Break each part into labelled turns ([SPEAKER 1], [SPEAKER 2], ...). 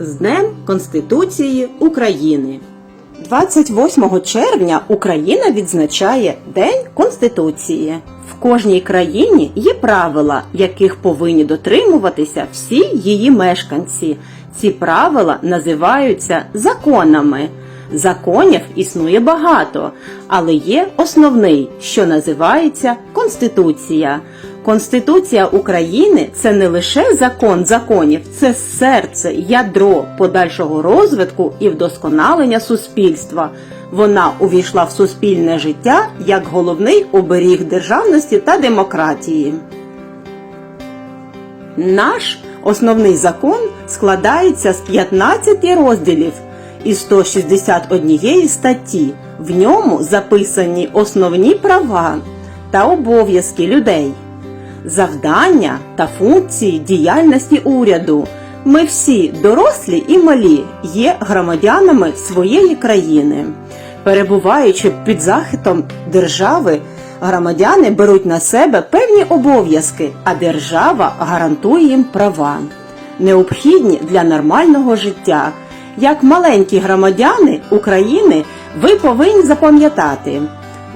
[SPEAKER 1] з Днем Конституції України. 28 червня Україна відзначає День Конституції. В кожній країні є правила, яких повинні дотримуватися всі її мешканці. Ці правила називаються законами. Законів існує багато, але є основний, що називається Конституція. Конституція України це не лише закон законів, це серце, ядро подальшого розвитку і вдосконалення суспільства. Вона увійшла в суспільне життя як головний оберіг державності та демократії. Наш основний закон складається з 15 розділів і 161 статті. В ньому записані основні права та обов'язки людей, завдання та функції діяльності уряду. Ми всі, дорослі і малі, є громадянами своєї країни. Перебуваючи під захистом держави, громадяни беруть на себе певні обов'язки, а держава гарантує їм права, необхідні для нормального життя. Як маленькі громадяни України, ви повинні запам'ятати,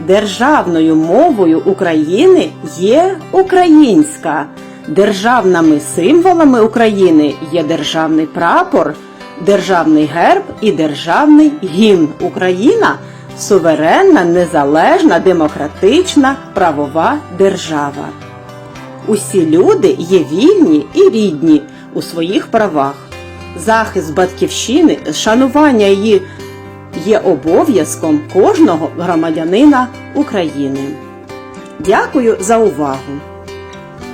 [SPEAKER 1] державною мовою України є українська. Державними символами України є державний прапор, державний герб і державний гімн. Україна суверенна, незалежна, демократична, правова держава. Усі люди є вільні і рідні у своїх правах. Захист батьківщини, шанування її є обов'язком кожного громадянина України. Дякую за увагу!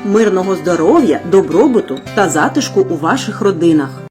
[SPEAKER 1] Мирного здоров'я, добробуту та затишку у ваших родинах!